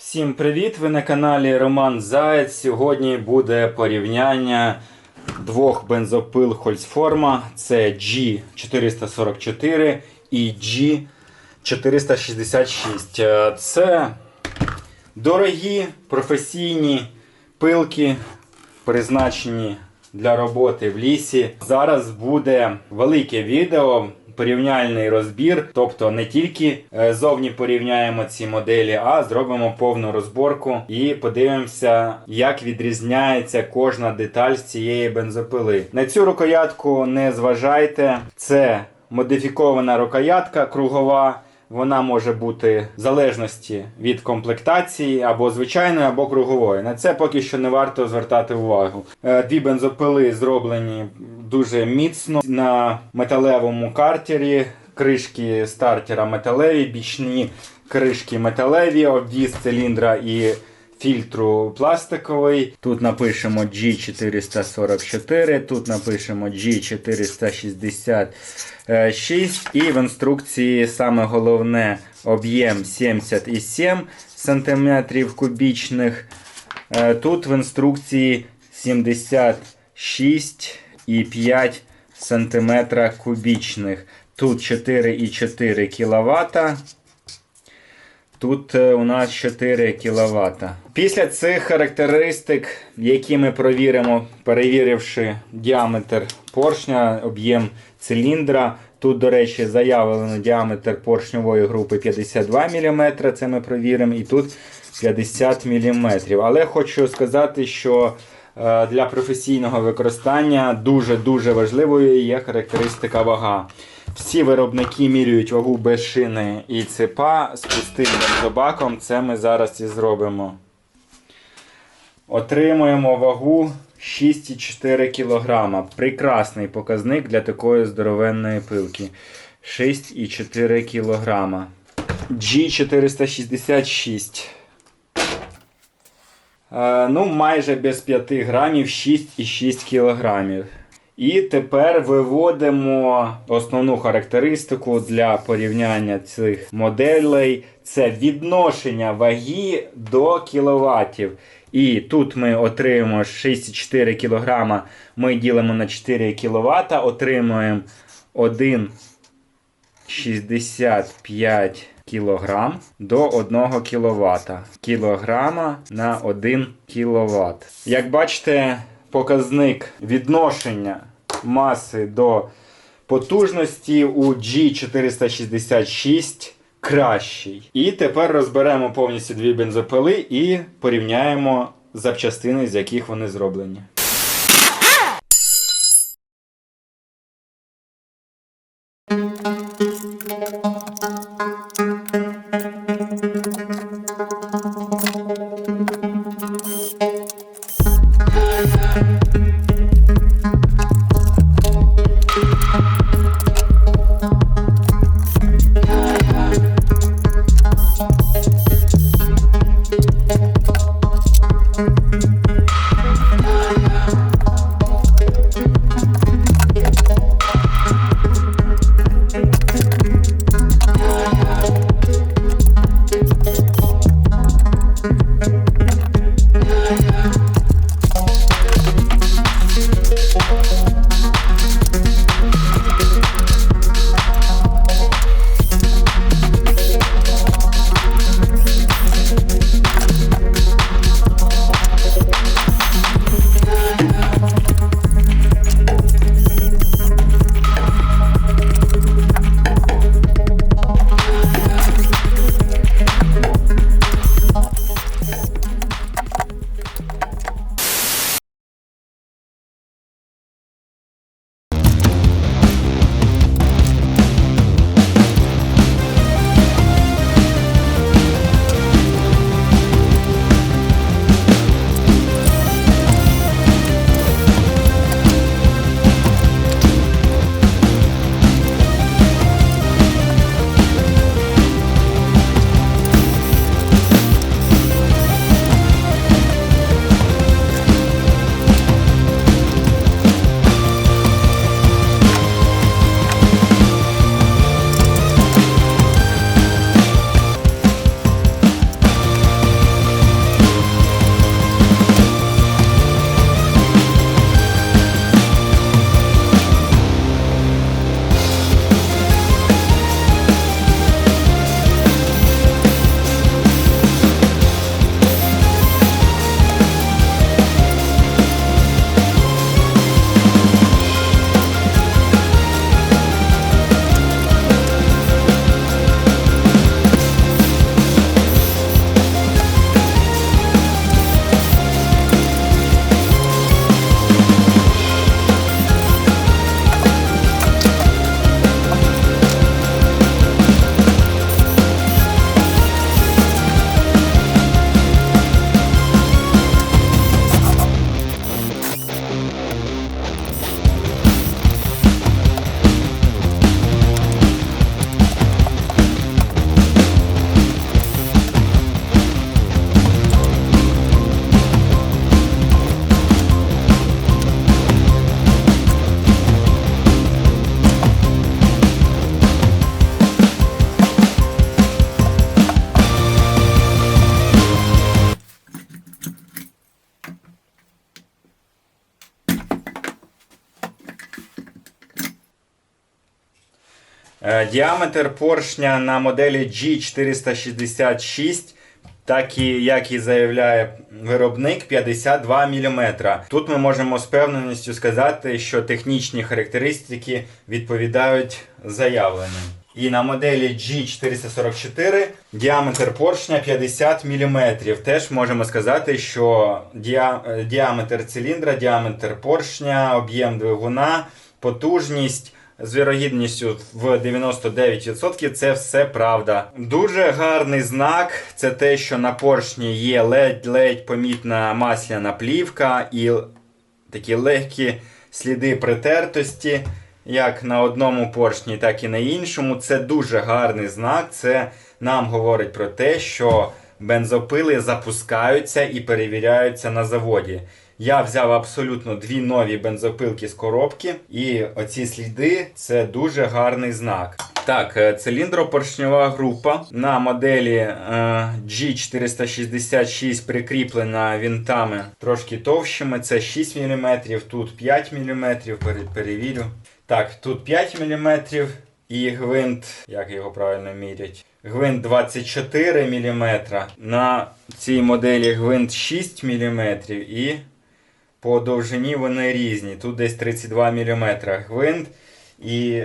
Всім привіт! Ви на каналі Роман Заєць. Сьогодні буде порівняння двох бензопил Хольцформа. Це G444 і G466. Е, Це дорогі професійні пилки, призначені для роботи в лісі. Зараз буде велике відео. Порівняльний розбір, тобто не тільки е, зовні порівняємо ці моделі, а зробимо повну розборку і подивимося, як відрізняється кожна деталь з цієї бензопили. На цю рукоятку не зважайте, це модифікована рукоятка кругова. Вона може бути в залежності від комплектації або звичайної, або кругової. На це поки що не варто звертати увагу. Е, Дві бензопили зроблені дуже міцно на металевому картері. Кришки стартера металеві, бічні кришки металеві, обвіз циліндра і фільтру пластиковий. Тут напишемо G444, тут напишемо G466 і в інструкції саме головне об'єм 77 см кубічних. Е, Тут в інструкції 76,5 см кубічних. Тут 4,4 кВт. Тут е, у нас 4 кВт. Після цих характеристик, які ми провіримо, перевіривши діаметр поршня, об'єм циліндра. Тут, до речі, заявлено діаметр поршньової групи 52 мм, це ми провіримо, і тут 50 мм. Але хочу сказати, що е, для професійного використання дуже-дуже важливою є характеристика вага. Всі виробники міряють вагу без шини і цепа з пустим бензобаком. Це ми зараз і зробимо. Отримуємо вагу 6,4 кг. Прекрасний показник для такої здоровенної пилки. 6,4 кг. G466. Е, ну, майже без 5 грамів 6,6 кілограмів. І тепер виводимо основну характеристику для порівняння цих моделей. Це відношення ваги до кіловатів. І тут ми отримуємо 6,4 кг, ми ділимо на 4 кВт, отримуємо 1,65 кг до 1 кВт. Кілограма на 1 кВт. Як бачите, показник відношення маси до потужності у G466 кращий. І тепер розберемо повністю дві бензопили і порівняємо запчастини, з яких вони зроблені. Діаметр поршня на моделі G466, так і як і заявляє виробник, 52 мм. Тут ми можемо з певненістю сказати, що технічні характеристики відповідають заявленим. І на моделі G444 діаметр поршня 50 мм. Теж можемо сказати, що діа- діаметр циліндра, діаметр поршня, об'єм двигуна, потужність з вірогідністю в 99% це все правда. Дуже гарний знак це те, що на поршні є ледь-ледь помітна масляна плівка і такі легкі сліди притертості, як на одному поршні, так і на іншому. Це дуже гарний знак. Це нам говорить про те, що бензопили запускаються і перевіряються на заводі. Я взяв абсолютно дві нові бензопилки з коробки, і оці сліди це дуже гарний знак. Так, е, циліндропоршньова група на моделі е, G466 прикріплена вінтами трошки товщими. Це 6 мм, тут 5 мм. Перевірю. Так, тут 5 мм і гвинт, як його правильно мірять. Гвинт 24 мм. На цій моделі гвинт 6 мм і по довжині вони різні. Тут десь 32 мм гвинт. І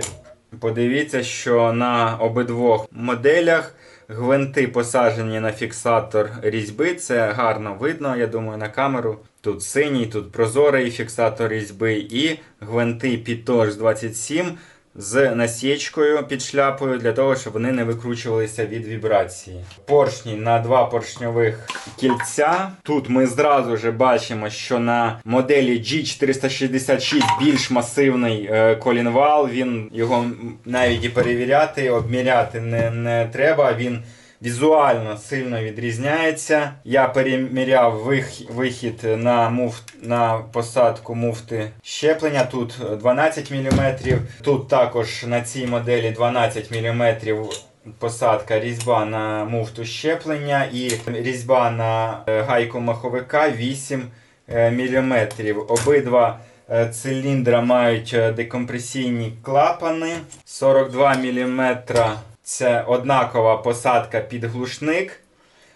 подивіться, що на обидвох моделях гвинти посаджені на фіксатор різьби. Це гарно видно, я думаю, на камеру. Тут синій, тут прозорий фіксатор різьби і гвинти Pitosh 27 з насічкою під шляпою для того, щоб вони не викручувалися від вібрації. Поршні на два поршньових кільця. Тут ми зразу вже бачимо, що на моделі G466 більш масивний е, колінвал. Він його навіть і перевіряти, обміряти не, не треба. Він Візуально сильно відрізняється. Я переміряв вихід на муфт на посадку муфти щеплення. Тут 12 мм. Тут також на цій моделі 12 мм посадка різьба на муфту щеплення і різьба на е, гайку маховика 8 мм. Обидва е, циліндра мають е, декомпресійні клапани 42 мм. Це однакова посадка під глушник.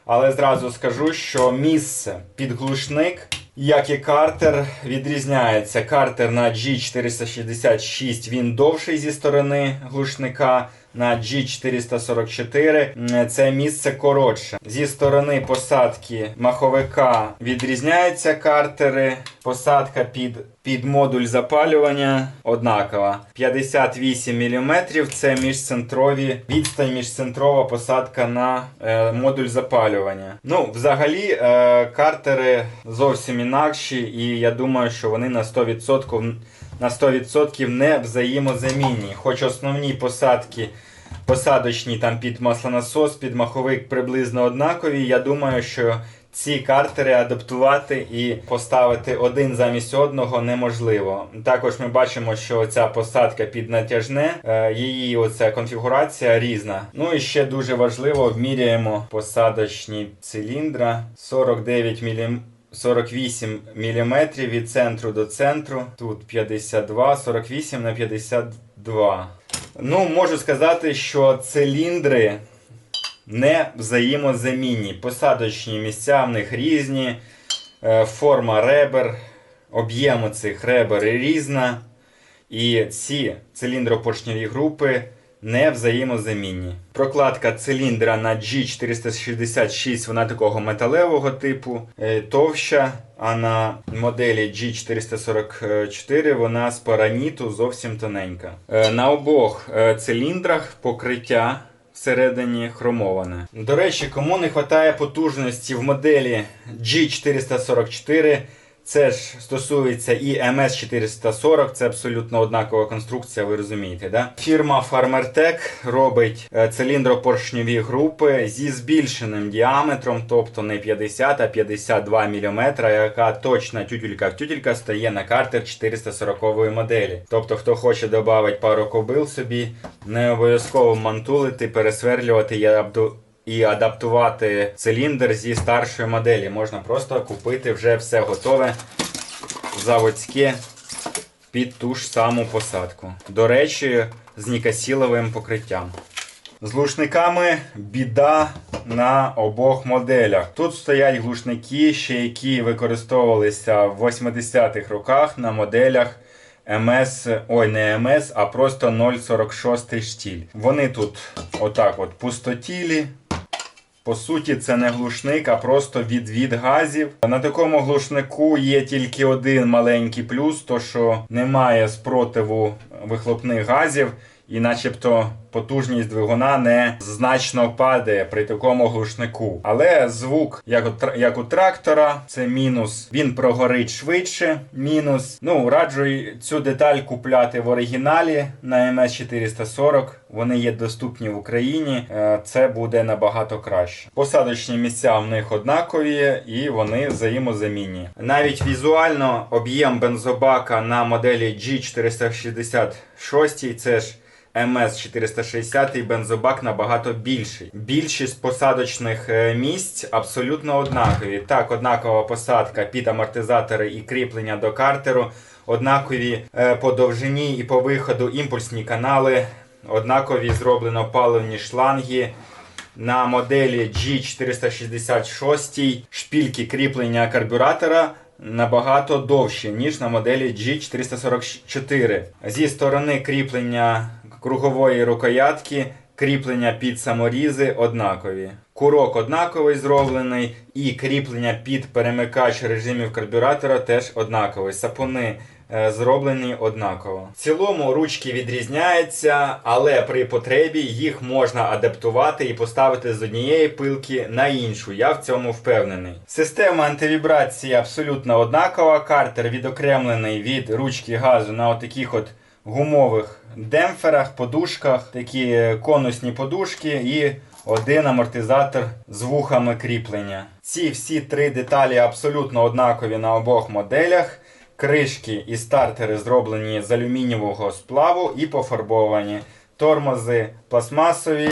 Але зразу скажу, що місце під глушник, як і картер, відрізняється. Картер на G466 він довший зі сторони глушника. На G444 це місце коротше. Зі сторони посадки маховика відрізняються картери. Посадка під, під модуль запалювання однакова. 58 мм це міжцентрові відстань міжцентрова посадка на е, модуль запалювання. Ну, взагалі, е, картери зовсім інакші, і я думаю, що вони на 100% на 100% не взаємозамінні. Хоч основні посадки посадочні там під маслонасос, під маховик приблизно однакові. Я думаю, що ці картери адаптувати і поставити один замість одного неможливо. Також ми бачимо, що ця посадка під натяжне, е, її оця конфігурація різна. Ну і ще дуже важливо, вміряємо посадочні циліндра 49 мм. 48 мм від центру до центру. Тут 52, 48 на 52. Ну, можу сказати, що циліндри не взаємозамінні. Посадочні місця в них різні, е, форма ребер, об'єм цих ребер різна. І ці циліндропоршневі групи не взаємозамінні. Прокладка циліндра на G466 вона такого металевого типу, е, товща, а на моделі G444 вона з параніту зовсім тоненька. Е, На обох е, циліндрах покриття всередині хромоване. До речі, кому не вистачає потужності в моделі G444, це ж стосується і MS440, це абсолютно однакова конструкція, ви розумієте, да? Фірма FarmerTech робить е, циліндропоршньові групи зі збільшеним діаметром, тобто не 50, а 52 мм, яка точна тютюлька в тютюлька стає на картер 440 моделі. Тобто, хто хоче додати пару кобил собі, не обов'язково мантулити, пересверлювати і абду і адаптувати циліндр зі старшої моделі. Можна просто купити вже все готове заводське під ту ж саму посадку. До речі, з нікасіловим покриттям. З глушниками біда на обох моделях. Тут стоять глушники, ще які використовувалися в 80-х роках на моделях МС, ой, не МС, а просто 0,46 штіль. Вони тут отак от пустотілі. По суті, це не глушник, а просто відвід газів. На такому глушнику є тільки один маленький плюс, то що немає спротиву вихлопних газів, і начебто потужність двигуна не значно падає при такому глушнику. Але звук, як у, як у трактора, це мінус. Він прогорить швидше. Мінус. Ну, раджу цю деталь купляти в оригіналі на MS440. Вони є доступні в Україні. Е, Це буде набагато краще. Посадочні місця в них однакові і вони взаємозамінні. Навіть візуально об'єм бензобака на моделі G466, це ж МС460 бензобак набагато більший. Більшість посадочних е, місць абсолютно однакові. Так, однакова посадка під амортизатори і кріплення до картеру, однакові е, по довжині і по виходу імпульсні канали, однакові зроблено паливні шланги. На моделі G466 шпільки кріплення карбюратора набагато довші, ніж на моделі G444. Зі сторони кріплення кругової рукоятки, кріплення під саморізи однакові. Курок однаковий зроблений, і кріплення під перемикач режимів карбюратора теж однаковий. Сапуни е, зроблені однаково. В цілому ручки відрізняються, але при потребі їх можна адаптувати і поставити з однієї пилки на іншу. Я в цьому впевнений. Система антивібрації абсолютно однакова. Картер відокремлений від ручки газу на отаких от гумових демпферах, подушках, такі конусні подушки і один амортизатор з вухами кріплення. Ці всі три деталі абсолютно однакові на обох моделях. Кришки і стартери зроблені з алюмінієвого сплаву і пофарбовані. Тормози пластмасові,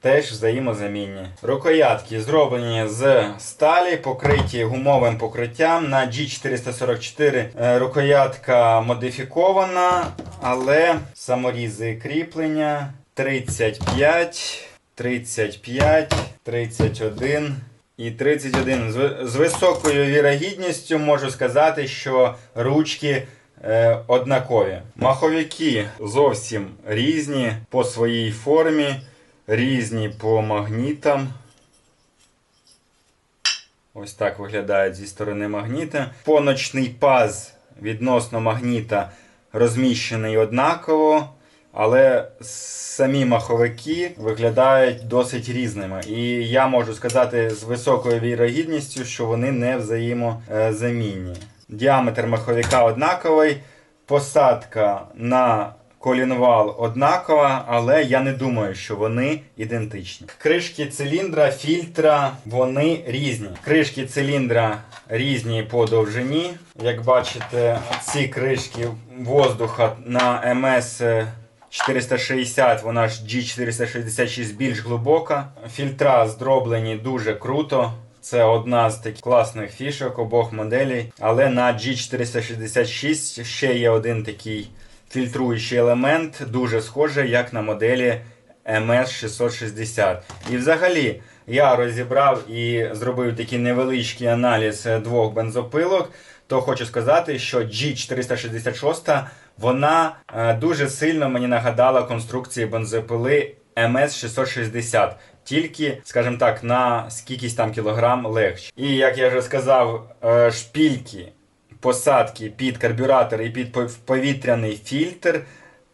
теж взаємозамінні. Рукоятки зроблені з сталі, покриті гумовим покриттям. На G444 е, рукоятка модифікована, але саморізи кріплення 35, 35, 31 і 31. З, високою вірогідністю можу сказати, що ручки е, однакові. Маховики зовсім різні по своїй формі, різні по магнітам. Ось так виглядають зі сторони магніта. Поночний паз відносно магніта розміщений однаково, але самі маховики виглядають досить різними. І я можу сказати з високою вірогідністю, що вони не взаємозамінні. Діаметр маховика однаковий, посадка на колінвал однакова, але я не думаю, що вони ідентичні. Кришки циліндра, фільтра, вони різні. Кришки циліндра різні по довжині. Як бачите, ці кришки воздуха на МС 460, вона ж G466 більш глибока. Фільтра зроблені дуже круто. Це одна з таких класних фішок обох моделей. Але на G466 ще є один такий фільтруючий елемент, дуже схожий, як на моделі MS660. І взагалі я розібрав і зробив такий невеличкий аналіз е, двох бензопилок. То хочу сказати, що G466 вона е, дуже сильно мені нагадала конструкції бензопили MS660. Тільки, скажімо так, на скількись там кілограм легше. І як я вже сказав, е, шпільки, посадки під карбюратор і під повітряний фільтр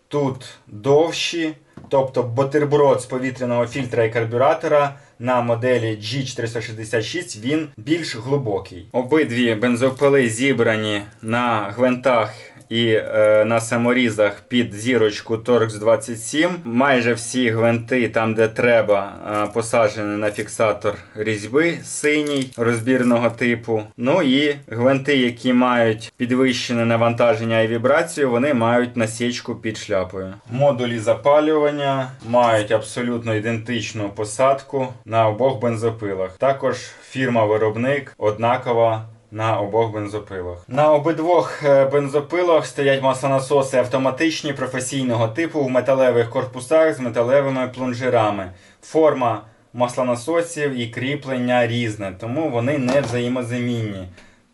тут довші. Тобто бутерброд з повітряного фільтра і карбюратора на моделі G466 він більш глибокий. Обидві бензопили зібрані на гвинтах і е, на саморізах під зірочку Torx 27. Майже всі гвинти, там де треба, е, посаджені на фіксатор різьби синій розбірного типу. Ну і гвинти, які мають підвищене навантаження і вібрацію, вони мають насічку під шляпою. Модулі запалювання мають абсолютно ідентичну посадку на обох бензопилах. Також фірма-виробник однакова на обох бензопилах. На обидвох е, бензопилах стоять маслонасоси автоматичні професійного типу в металевих корпусах з металевими плунжерами. Форма маслонасосів і кріплення різне, тому вони не взаємозамінні.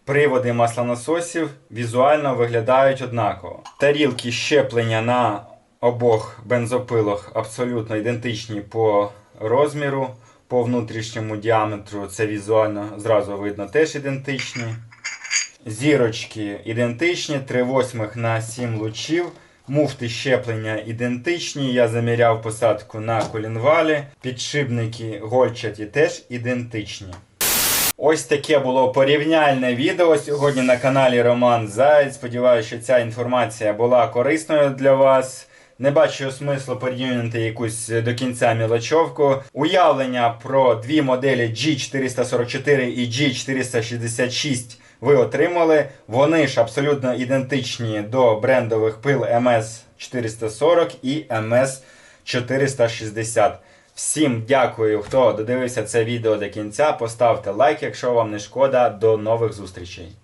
Приводи маслонасосів візуально виглядають однаково. Тарілки щеплення на обох бензопилах абсолютно ідентичні по розміру, по внутрішньому діаметру. Це візуально зразу видно теж ідентичні. Зірочки ідентичні, 3 восьмих на 7 лучів. Муфти щеплення ідентичні. Я заміряв посадку на колінвалі. Підшипники гольчаті теж ідентичні. Ось таке було порівняльне відео сьогодні на каналі Роман Заєць. Сподіваюся, що ця інформація була корисною для вас. Не бачу смислу порівнювати якусь до кінця мілочовку. Уявлення про дві моделі G444 і G466 ви отримали. Вони ж абсолютно ідентичні до брендових пил MS440 і MS460. Всім дякую, хто додивився це відео до кінця. Поставте лайк, якщо вам не шкода. До нових зустрічей.